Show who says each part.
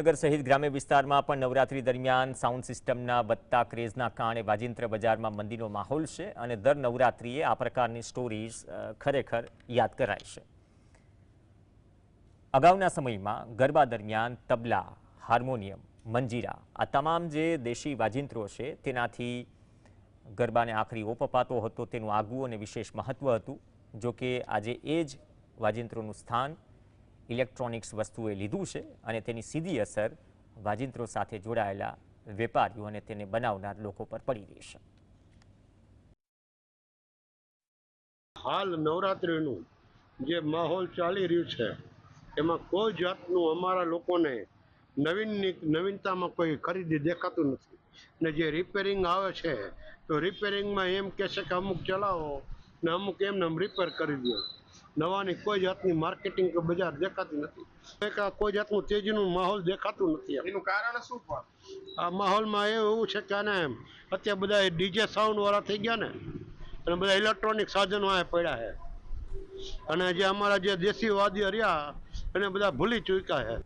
Speaker 1: નગર સહિત ગ્રામ્ય વિસ્તારમાં પણ નવરાત્રી દરમિયાન સાઉન્ડ સિસ્ટમના વધતા ક્રેઝના કારણે વાજિંત્ર બજારમાં મંદીનો માહોલ છે અને દર નવરાત્રિએ આ પ્રકારની સ્ટોરીઝ ખરેખર યાદ કરાય છે. અગાઉના સમયમાં ગરબા દરમિયાન તબલા, હાર્મોનિયમ, મંજીરા આ તમામ જે દેશી વાજિંત્રો છે તેનાથી ગરબાને આખરી ઓપ અપાતો હતો, તેનું આગવું અને વિશેષ મહત્વ હતું, જોકે આજે એ જ વાજિંત્રોનું સ્થાન ઇલેક્ટ્રોનિક્સ વસ્તુએ લીધું છે અને તેની સીધી અસર વાજિંત્રો સાથે જોડાયેલા વેપારીઓ અને તેને બનાવનાર લોકો પર પડી રહી છે.
Speaker 2: હાલ નવરાત્રિનું જે માહોલ ચાલી રહ્યું છે, એમાં કોઈ જાતનું અમારા લોકોને નવીનની નવીનતામાં કોઈ ખરીદી દેખાતું નથી. ને જે રિપેરિંગ આવે છે, તો રિપેરિંગમાં એમ કહે કે અમુક ચલાવો ને અમુક એમને એમ રિપેર કરી દો. નવાની કોઈ જાતની માર્કેટિંગ કે બજાર દેખાતી નથી. કોઈ જાતનું તેજીનું માહોલ દેખાતું નથી
Speaker 3: એનું કારણ શું પણ?
Speaker 2: આ માહોલમાં એવું છે કે આને અત્યારે બધા ડીજે સાઉન્ડ વાળા થઈ ગયા ને અને બધા ઇલેક્ટ્રોનિક સાધનો આ પડ્યા છે અને જે અમારા જે દેશી વાદ્ય રહ્યા એને બધા ભૂલી ચૂક્યા છે